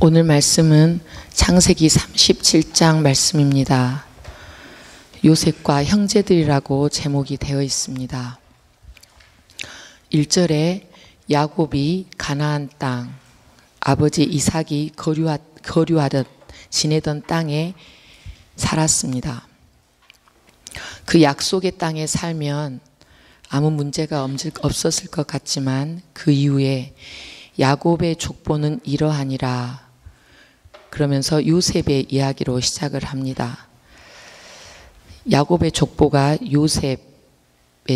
오늘 말씀은 창세기 37장 말씀입니다. 요셉과 형제들이라고 제목이 되어 있습니다. 1절에 야곱이 가나안 땅, 아버지 이삭이 거류하, 거류하듯 지내던 땅에 살았습니다. 그 약속의 땅에 살면 아무 문제가 없었을 것 같지만 그 이후에 야곱의 족보는 이러하니라 그러면서 요셉의 이야기로 시작을 합니다. 야곱의 족보가 요셉에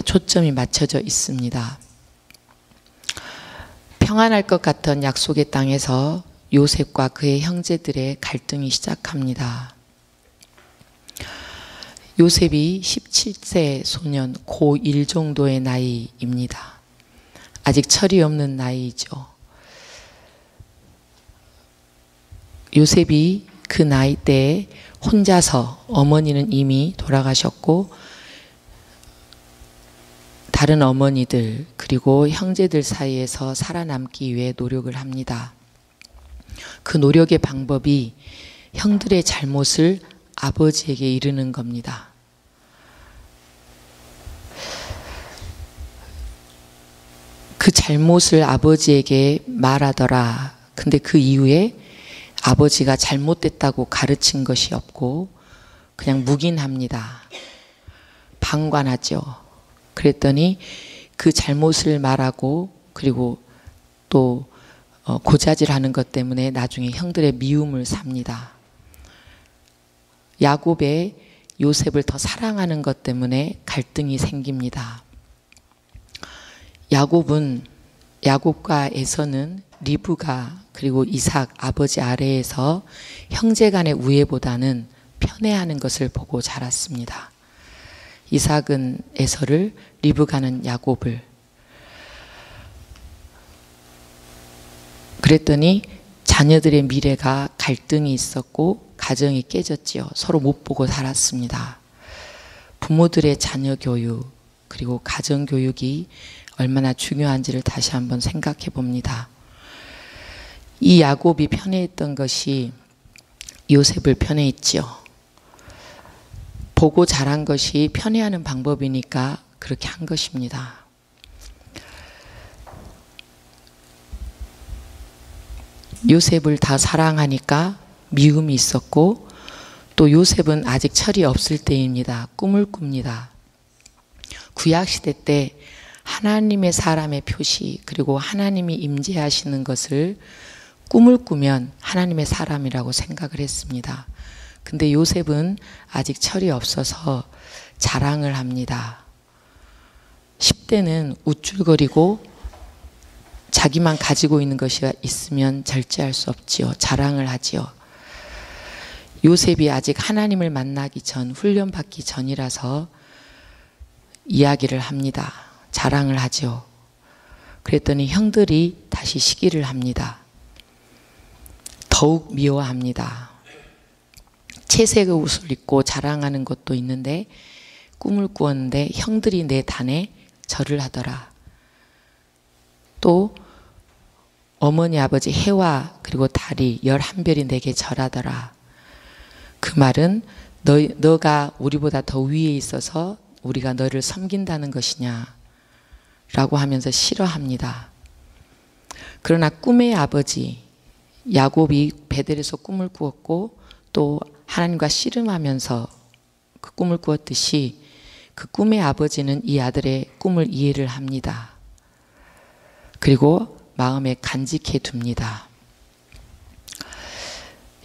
초점이 맞춰져 있습니다. 평안할 것 같던 약속의 땅에서 요셉과 그의 형제들의 갈등이 시작합니다. 요셉이 17세 소년 고1 정도의 나이입니다. 아직 철이 없는 나이죠. 요셉이 그 나이 때에 혼자서 어머니는 이미 돌아가셨고 다른 어머니들 그리고 형제들 사이에서 살아남기 위해 노력을 합니다. 그 노력의 방법이 형들의 잘못을 아버지에게 이르는 겁니다. 그 잘못을 아버지에게 말하더라. 근데 그 이후에 아버지가 잘못됐다고 가르친 것이 없고 그냥 묵인합니다. 방관하죠. 그랬더니 그 잘못을 말하고 그리고 또 어, 고자질하는 것 때문에 나중에 형들의 미움을 삽니다. 야곱의 요셉을 더 사랑하는 것 때문에 갈등이 생깁니다. 야곱은 야곱과 에서는 리브가 그리고 이삭 아버지 아래에서 형제 간의 우애보다는 편애하는 것을 보고 자랐습니다. 이삭은 에서를 리브가는 야곱을 그랬더니 자녀들의 미래가 갈등이 있었고 가정이 깨졌지요. 서로 못 보고 살았습니다. 부모들의 자녀 교육 그리고 가정 교육이 얼마나 중요한지를 다시 한번 생각해 봅니다. 이 야곱이 편애했던 것이 요셉을 편애했지요. 보고 자란 것이 편애하는 방법이니까 그렇게 한 것입니다. 요셉을 다 사랑하니까 미움이 있었고 또 요셉은 아직 철이 없을 때입니다. 꿈을 꿉니다. 구약시대 때 하나님의 사람의 표시 그리고 하나님이 임재하시는 것을 꿈을 꾸면 하나님의 사람이라고 생각을 했습니다. 근데 요셉은 아직 철이 없어서 자랑을 합니다. 10대는 우쭐거리고 자기만 가지고 있는 것이 있으면 절제할 수 없지요. 자랑을 하지요. 요셉이 아직 하나님을 만나기 전, 훈련받기 전이라서 이야기를 합니다. 자랑을 하죠. 그랬더니 형들이 다시 시기를 합니다. 더욱 미워합니다. 채색의 옷을 입고 자랑하는 것도 있는데 꿈을 꾸었는데 형들이 내 단에 절을 하더라. 또 어머니 아버지 해와 그리고 달이 열한 별이 내게 절하더라. 그 말은 너, 너가 우리보다 더 위에 있어서 우리가 너를 섬긴다는 것이냐 라고 하면서 싫어합니다. 그러나 꿈의 아버지 야곱이 베델에서 꿈을 꾸었고 또 하나님과 씨름하면서 그 꿈을 꾸었듯이 그 꿈의 아버지는 이 아들의 꿈을 이해를 합니다. 그리고 마음에 간직해 둡니다.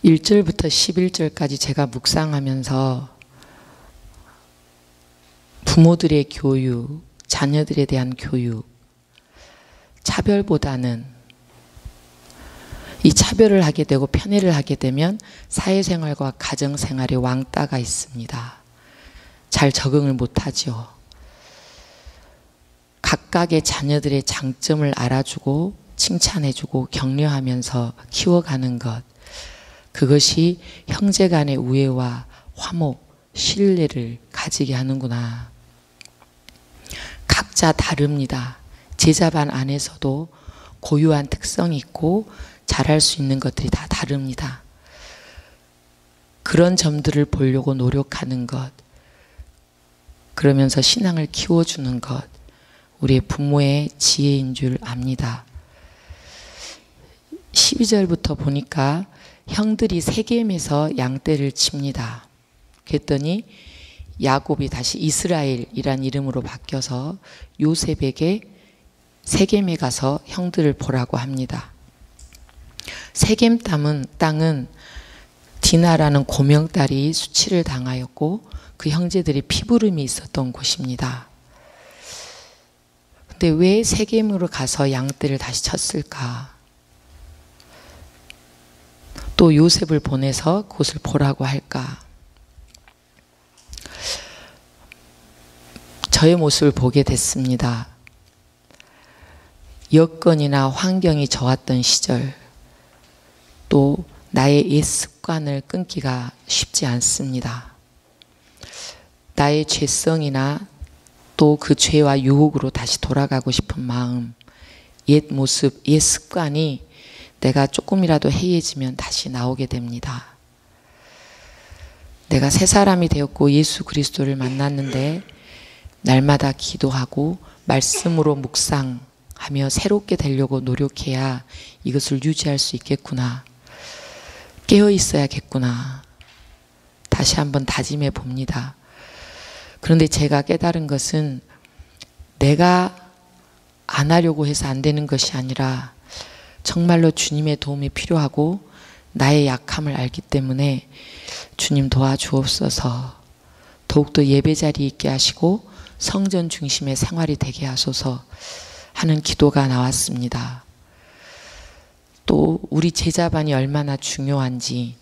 1절부터 11절까지 제가 묵상하면서 부모들의 교육, 자녀들에 대한 교육, 차별보다는 이 차별을 하게 되고 편애를 하게 되면 사회생활과 가정생활에 왕따가 있습니다. 잘 적응을 못하죠. 각각의 자녀들의 장점을 알아주고 칭찬해주고 격려하면서 키워가는 것. 그것이 형제 간의 우애와 화목, 신뢰를 가지게 하는구나. 각자 다릅니다. 제자반 안에서도 고유한 특성이 있고 잘할 수 있는 것들이 다 다릅니다. 그런 점들을 보려고 노력하는 것, 그러면서 신앙을 키워주는 것, 우리의 부모의 지혜인 줄 압니다. 12절부터 보니까 형들이 세겜에서 양떼를 칩니다. 그랬더니 야곱이 다시 이스라엘이란 이름으로 바뀌어서 요셉에게 세겜에 가서 형들을 보라고 합니다. 세겜 땅은, 땅은 디나라는 고명딸이 수치를 당하였고 그 형제들이 피부름이 있었던 곳입니다. 근데 왜 세겜으로 가서 양떼를 다시 쳤을까? 또 요셉을 보내서 그곳을 보라고 할까? 저의 모습을 보게 됐습니다. 여건이나 환경이 좋았던 시절, 또 나의 옛 습관을 끊기가 쉽지 않습니다. 나의 죄성이나 또 그 죄와 유혹으로 다시 돌아가고 싶은 마음, 옛 모습, 옛 습관이 내가 조금이라도 해이해지면 다시 나오게 됩니다. 내가 새 사람이 되었고 예수 그리스도를 만났는데 날마다 기도하고 말씀으로 묵상하며 새롭게 되려고 노력해야 이것을 유지할 수 있겠구나. 깨어 있어야겠구나. 다시 한번 다짐해 봅니다. 그런데 제가 깨달은 것은 내가 안 하려고 해서 안 되는 것이 아니라 정말로 주님의 도움이 필요하고 나의 약함을 알기 때문에 주님 도와주옵소서 더욱더 예배 자리에 있게 하시고 성전 중심의 생활이 되게 하소서 하는 기도가 나왔습니다. 또 우리 제자반이 얼마나 중요한지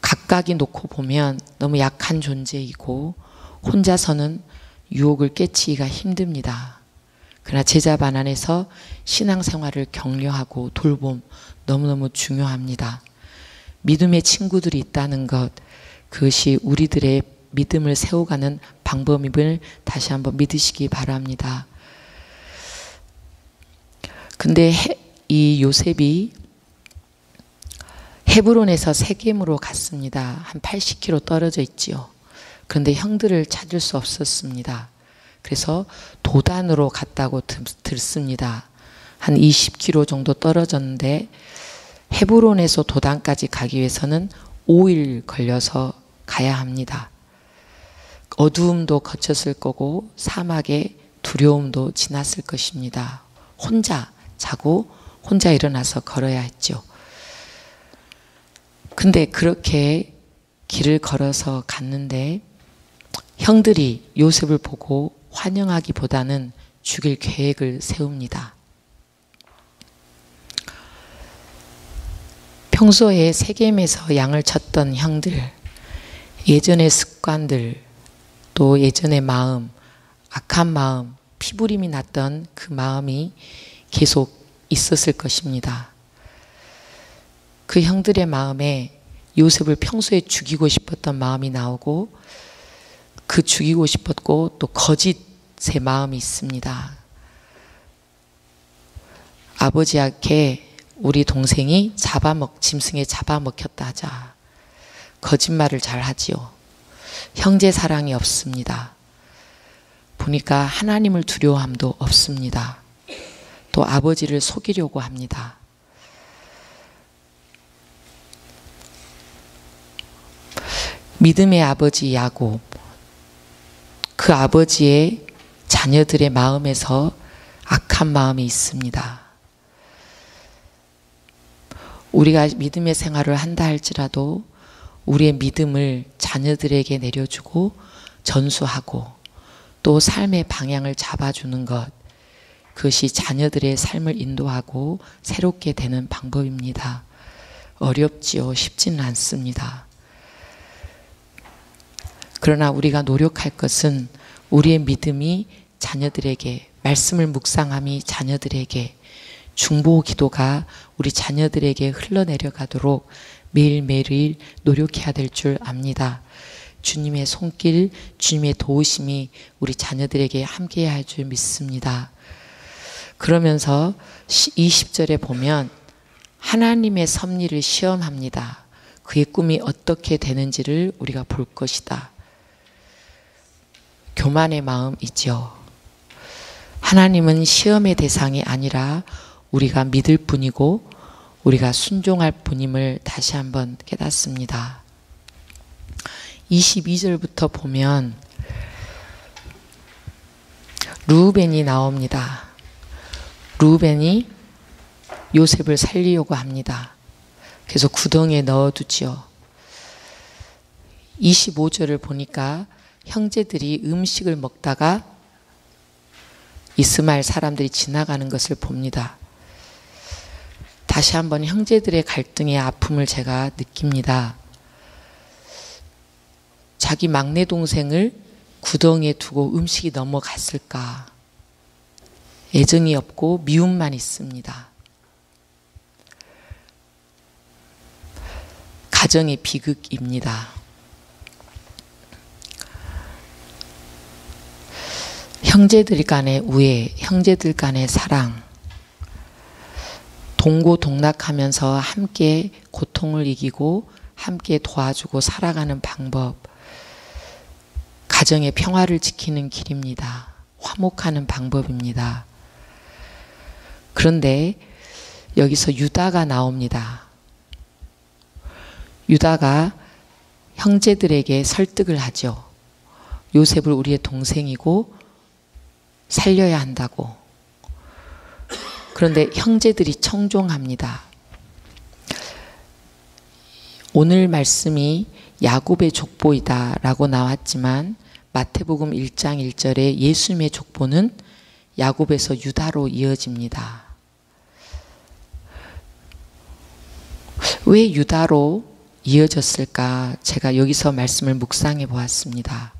각각이 놓고 보면 너무 약한 존재이고 혼자서는 유혹을 깨치기가 힘듭니다. 그러나 제자반 안에서 신앙생활을 격려하고 돌봄 너무너무 중요합니다. 믿음의 친구들이 있다는 것, 그것이 우리들의 믿음을 세워가는 방법임을 다시 한번 믿으시기 바랍니다. 근데 이 요셉이 헤브론에서 세겜으로 갔습니다. 한 80km 떨어져 있지요. 그런데 형들을 찾을 수 없었습니다. 그래서 도단으로 갔다고 듣습니다. 한 20km 정도 떨어졌는데 헤브론에서 도단까지 가기 위해서는 5일 걸려서 가야 합니다. 어두움도 거쳤을 거고 사막의 두려움도 지났을 것입니다. 혼자 자고 혼자 일어나서 걸어야 했죠. 근데 그렇게 길을 걸어서 갔는데 형들이 요셉을 보고 환영하기보다는 죽일 계획을 세웁니다. 평소에 세겜에서 양을 쳤던 형들, 예전의 습관들, 또 예전의 마음, 악한 마음, 피부림이 났던 그 마음이 계속 있었을 것입니다. 그 형들의 마음에 요셉을 평소에 죽이고 싶었던 마음이 나오고 그 죽이고 싶었고 또 거짓의 마음이 있습니다. 아버지에게 우리 동생이 잡아먹 짐승에 잡아먹혔다 하자. 거짓말을 잘 하지요. 형제 사랑이 없습니다. 보니까 하나님을 두려워함도 없습니다. 또 아버지를 속이려고 합니다. 믿음의 아버지 야곱, 그 아버지의 자녀들의 마음에서 악한 마음이 있습니다. 우리가 믿음의 생활을 한다 할지라도 우리의 믿음을 자녀들에게 내려주고 전수하고 또 삶의 방향을 잡아주는 것 그것이 자녀들의 삶을 인도하고 새롭게 되는 방법입니다. 어렵지요. 쉽지는 않습니다. 그러나 우리가 노력할 것은 우리의 믿음이 자녀들에게 말씀을 묵상함이 자녀들에게 중보 기도가 우리 자녀들에게 흘러내려가도록 매일매일 노력해야 될 줄 압니다. 주님의 손길, 주님의 도우심이 우리 자녀들에게 함께해야 할 줄 믿습니다. 그러면서 20절에 보면 하나님의 섭리를 시험합니다. 그의 꿈이 어떻게 되는지를 우리가 볼 것이다. 교만의 마음이죠. 하나님은 시험의 대상이 아니라 우리가 믿을 뿐이고 우리가 순종할 뿐임을 다시 한번 깨닫습니다. 22절부터 보면 루벤이 나옵니다. 루벤이 요셉을 살리려고 합니다. 그래서 구덩이에 넣어두지요. 25절을 보니까 형제들이 음식을 먹다가 이스마엘 사람들이 지나가는 것을 봅니다. 다시 한번 형제들의 갈등의 아픔을 제가 느낍니다. 자기 막내 동생을 구덩이에 두고 음식이 넘어갔을까? 애정이 없고 미움만 있습니다. 가정의 비극입니다. 형제들 간의 우애, 형제들 간의 사랑, 동고동락하면서 함께 고통을 이기고 함께 도와주고 살아가는 방법, 가정의 평화를 지키는 길입니다. 화목하는 방법입니다. 그런데 여기서 유다가 나옵니다. 유다가 형제들에게 설득을 하죠. 요셉을 우리의 동생이고 살려야 한다고. 그런데 형제들이 청종합니다. 오늘 말씀이 야곱의 족보이다라고 나왔지만 마태복음 1장 1절에 예수님의 족보는 야곱에서 유다로 이어집니다. 왜 유다로 이어졌을까? 제가 여기서 말씀을 묵상해 보았습니다.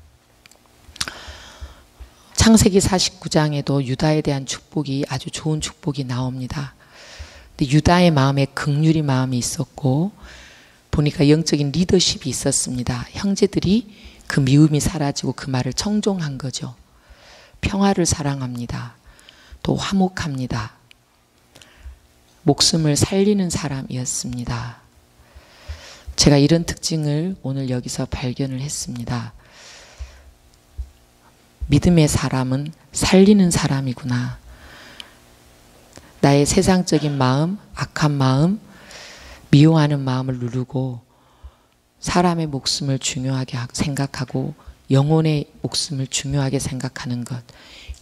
창세기 49장에도 유다에 대한 축복이 아주 좋은 축복이 나옵니다. 근데 유다의 마음에 극률이 마음이 있었고 보니까 영적인 리더십이 있었습니다. 형제들이 그 미움이 사라지고 그 말을 청종한 거죠. 평화를 사랑합니다. 또 화목합니다. 목숨을 살리는 사람이었습니다. 제가 이런 특징을 오늘 여기서 발견을 했습니다. 믿음의 사람은 살리는 사람이구나. 나의 세상적인 마음, 악한 마음, 미워하는 마음을 누르고 사람의 목숨을 중요하게 생각하고 영혼의 목숨을 중요하게 생각하는 것.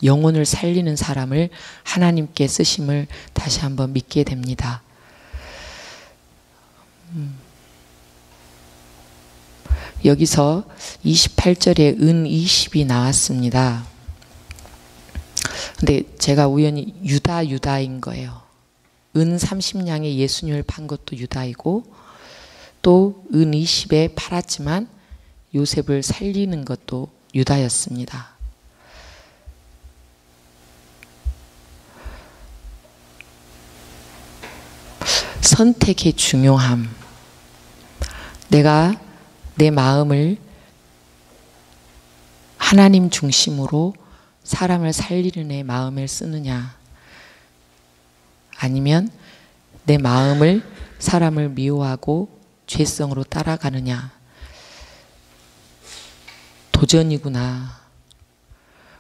영혼을 살리는 사람을 하나님께 쓰심을 다시 한번 믿게 됩니다. 음. 여기서 28절에 은 20이 나왔습니다. 근데 제가 우연히 유다 유다인 거예요. 은 30냥에 예수님을 판 것도 유다이고 또 은 20에 팔았지만 요셉을 살리는 것도 유다였습니다. 선택의 중요함. 내가 내 마음을 하나님 중심으로 사람을 살리는 애 마음을 쓰느냐. 아니면 내 마음을 사람을 미워하고 죄성으로 따라가느냐. 도전이구나.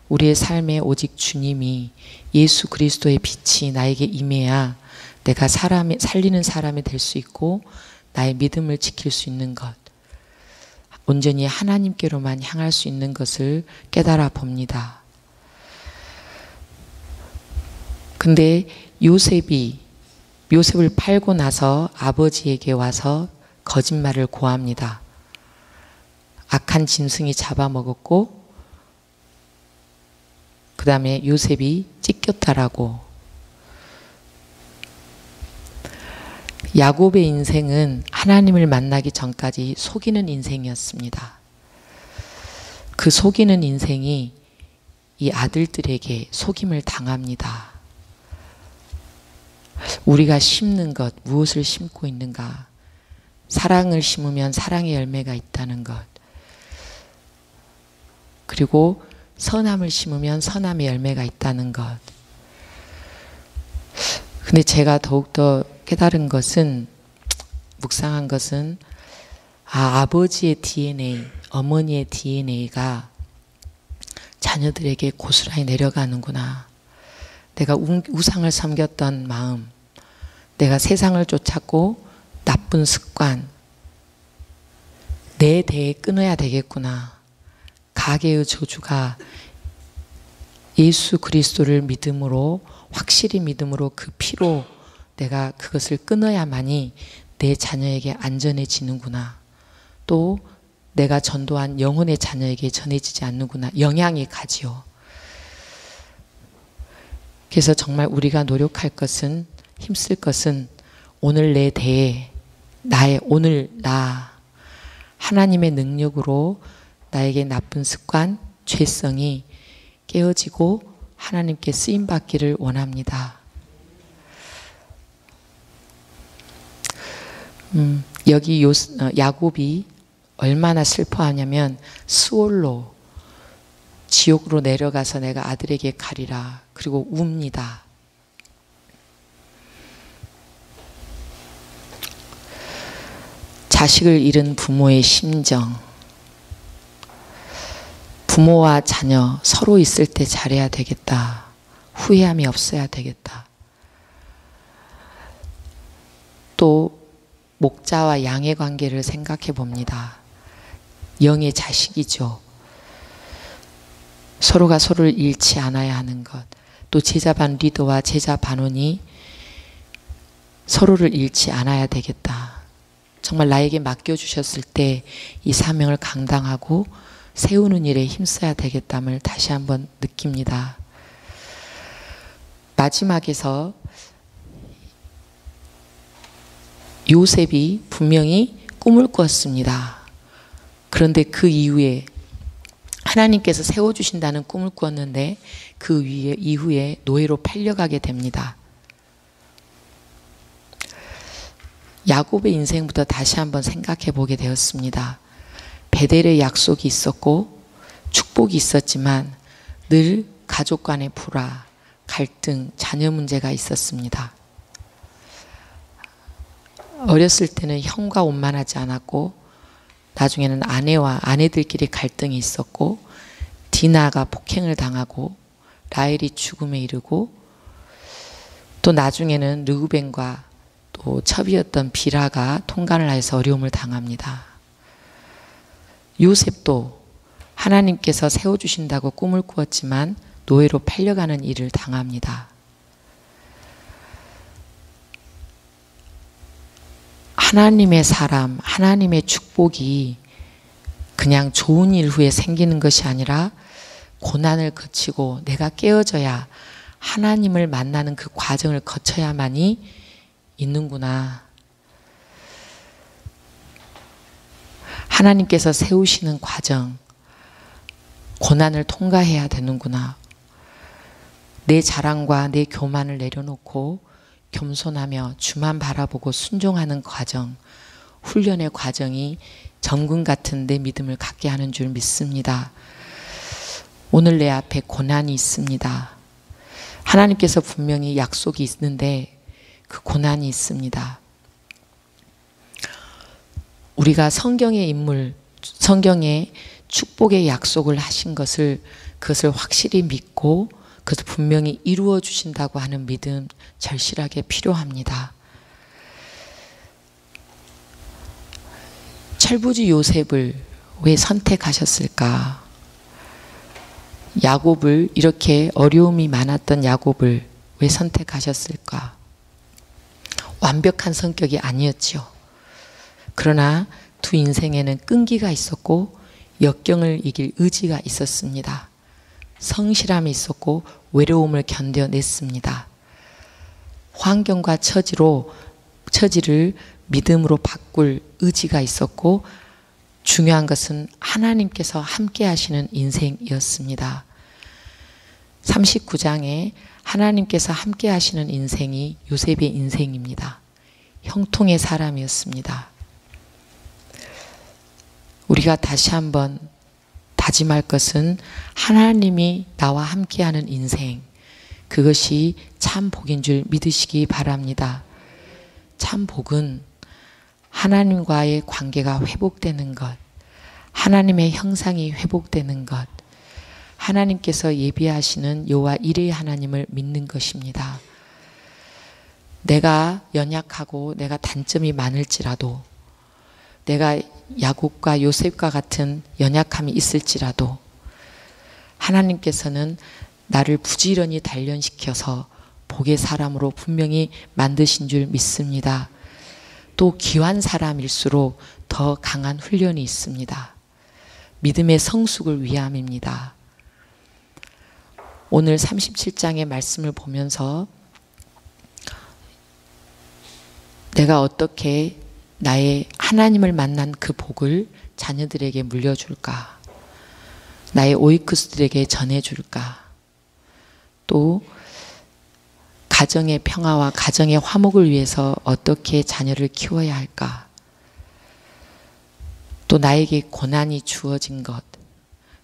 우리의 삶에 오직 주님이 예수 그리스도의 빛이 나에게 임해야 내가 사람이 살리는 사람이 될 수 있고 나의 믿음을 지킬 수 있는 것. 온전히 하나님께로만 향할 수 있는 것을 깨달아 봅니다. 근데 요셉이 요셉을 팔고 나서 아버지에게 와서 거짓말을 고합니다. 악한 짐승이 잡아먹었고 그 다음에 요셉이 찢겼다라고 야곱의 인생은 하나님을 만나기 전까지 속이는 인생이었습니다. 그 속이는 인생이 이 아들들에게 속임을 당합니다. 우리가 심는 것, 무엇을 심고 있는가? 사랑을 심으면 사랑의 열매가 있다는 것. 그리고 선함을 심으면 선함의 열매가 있다는 것. 근데 제가 더욱더 깨달은 것은 묵상한 것은 아, 아버지의 DNA, 어머니의 DNA가 자녀들에게 고스란히 내려가는구나. 내가 우상을 섬겼던 마음, 내가 세상을 쫓았고 나쁜 습관, 내 대에 끊어야 되겠구나. 가게의 저주가 예수 그리스도를 믿음으로 확실히 믿음으로 그 피로 내가 그것을 끊어야만이 내 자녀에게 안전해지는구나. 또 내가 전도한 영혼의 자녀에게 전해지지 않는구나. 영향이 가지요. 그래서 정말 우리가 노력할 것은 힘쓸 것은 오늘 내 대에 나의 오늘 나 하나님의 능력으로 나에게 나쁜 습관, 죄성이 깨어지고 하나님께 쓰임 받기를 원합니다. 음, 여기 요, 어, 야곱이 얼마나 슬퍼하냐면 수올로 지옥으로 내려가서 내가 아들에게 가리라. 그리고 웁니다. 자식을 잃은 부모의 심정. 부모와 자녀 서로 있을 때 잘해야 되겠다. 후회함이 없어야 되겠다. 또 목자와 양의 관계를 생각해 봅니다. 영의 자식이죠. 서로가 서로를 잃지 않아야 하는 것. 또 제자 반 리더와 제자 반원이 서로를 잃지 않아야 되겠다. 정말 나에게 맡겨주셨을 때 이 사명을 강당하고 세우는 일에 힘써야 되겠담을 다시 한번 느낍니다. 마지막에서 요셉이 분명히 꿈을 꿨습니다. 그런데 그 이후에 하나님께서 세워주신다는 꿈을 꾸었는데 그 위에 이후에 노예로 팔려가게 됩니다. 야곱의 인생부터 다시 한번 생각해 보게 되었습니다. 베델의 약속이 있었고 축복이 있었지만 늘 가족 간의 불화, 갈등, 자녀 문제가 있었습니다. 어렸을 때는 형과 원만하지 않았고 나중에는 아내와 아내들끼리 갈등이 있었고 디나가 폭행을 당하고 라헬이 죽음에 이르고 또 나중에는 르우벤과 또 첩이었던 비라가 통간을 하여서 어려움을 당합니다. 요셉도 하나님께서 세워주신다고 꿈을 꾸었지만 노예로 팔려가는 일을 당합니다. 하나님의 사람, 하나님의 축복이 그냥 좋은 일 후에 생기는 것이 아니라 고난을 거치고 내가 깨어져야 하나님을 만나는 그 과정을 거쳐야만이 있는구나. 하나님께서 세우시는 과정, 고난을 통과해야 되는구나. 내 자랑과 내 교만을 내려놓고 겸손하며 주만 바라보고 순종하는 과정, 훈련의 과정이 정금 같은 내 믿음을 갖게 하는 줄 믿습니다. 오늘 내 앞에 고난이 있습니다. 하나님께서 분명히 약속이 있는데 그 고난이 있습니다. 우리가 성경의 인물, 성경의 축복의 약속을 하신 것을 그것을 확실히 믿고 그것을 분명히 이루어 주신다고 하는 믿음 절실하게 필요합니다. 철부지 요셉을 왜 선택하셨을까? 야곱을 이렇게 어려움이 많았던 야곱을 왜 선택하셨을까? 완벽한 성격이 아니었죠. 그러나 두 인생에는 끈기가 있었고 역경을 이길 의지가 있었습니다. 성실함이 있었고 외로움을 견뎌냈습니다. 환경과 처지로 처지를 믿음으로 바꿀 의지가 있었고 중요한 것은 하나님께서 함께 하시는 인생이었습니다. 39장에 하나님께서 함께 하시는 인생이 요셉의 인생입니다. 형통의 사람이었습니다. 우리가 다시 한번 다짐할 것은 하나님이 나와 함께하는 인생, 그것이 참 복인 줄 믿으시기 바랍니다. 참 복은 하나님과의 관계가 회복되는 것, 하나님의 형상이 회복되는 것, 하나님께서 예비하시는 여호와 이레 하나님을 믿는 것입니다. 내가 연약하고 내가 단점이 많을지라도 내가 야곱과 요셉과 같은 연약함이 있을지라도 하나님께서는 나를 부지런히 단련시켜서 복의 사람으로 분명히 만드신 줄 믿습니다. 또 귀한 사람일수록 더 강한 훈련이 있습니다. 믿음의 성숙을 위함입니다. 오늘 37장의 말씀을 보면서 내가 어떻게 나의 하나님을 만난 그 복을 자녀들에게 물려줄까? 나의 오이크스들에게 전해줄까? 또 가정의 평화와 가정의 화목을 위해서 어떻게 자녀를 키워야 할까? 또 나에게 고난이 주어진 것,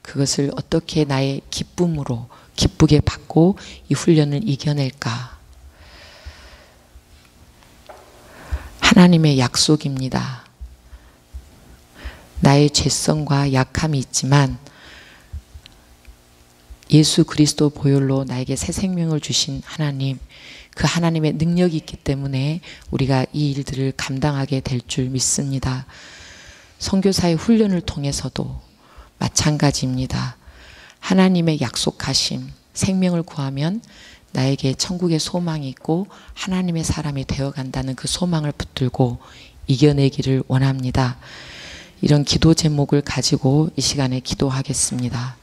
그것을 어떻게 나의 기쁨으로 기쁘게 받고 이 훈련을 이겨낼까? 하나님의 약속입니다. 나의 죄성과 약함이 있지만 예수 그리스도 보혈로 나에게 새 생명을 주신 하나님, 그 하나님의 능력이 있기 때문에 우리가 이 일들을 감당하게 될 줄 믿습니다. 선교사의 훈련을 통해서도 마찬가지입니다. 하나님의 약속하심, 생명을 구하면 나에게 천국의 소망이 있고 하나님의 사람이 되어 간다는 그 소망을 붙들고 이겨내기를 원합니다. 이런 기도 제목을 가지고 이 시간에 기도하겠습니다.